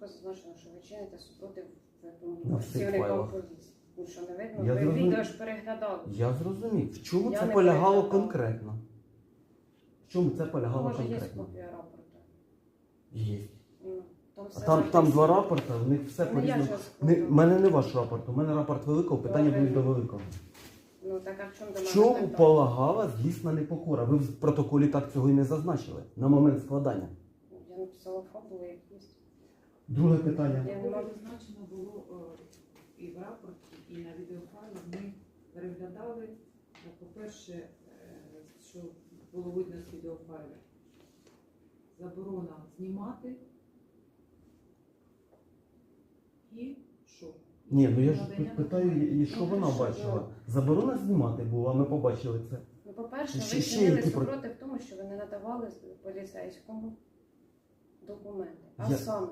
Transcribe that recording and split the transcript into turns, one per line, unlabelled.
чітко зазначено, що ви чините супротив
На
працівникам
файлах.
поліції. Ну що не видно?
Я
ви
зрозумів.
відео ж переглядали.
Я зрозумів. В чому
Я
це
не
полягало
переглядала.
конкретно? В чому це полягало
Може, є
конкретно?
копія рапорту.
Є.
Ну, там
А там, там два рапорти, в них все
Ну, я
по-різному.
ж
Не,
розповідаю.
в мене не ваш рапорт, у мене рапорт великого, питання будуть до великого.
Ну так а в чому до
В
мене
чому
питання?
полагала злісна непокора? Ви в протоколі так цього і не зазначили на момент складання.
Я написала фабулу якусь.
Друге питання.
Я не
Було зазначено було е, і в рапорті, і на відеофайлах ми переглядали. Е, По-перше, е, що було видно з відеофайлів, заборона знімати і що?
Ні, ну я ж тут питаю, і що
Ну,
вона бачила. Заборона знімати була, ми побачили це.
Ну, по-перше,
Ще-
ви
ще
чинили
які про-
супротив тому, що ви не надавали поліцейському документи. А
Я-
саме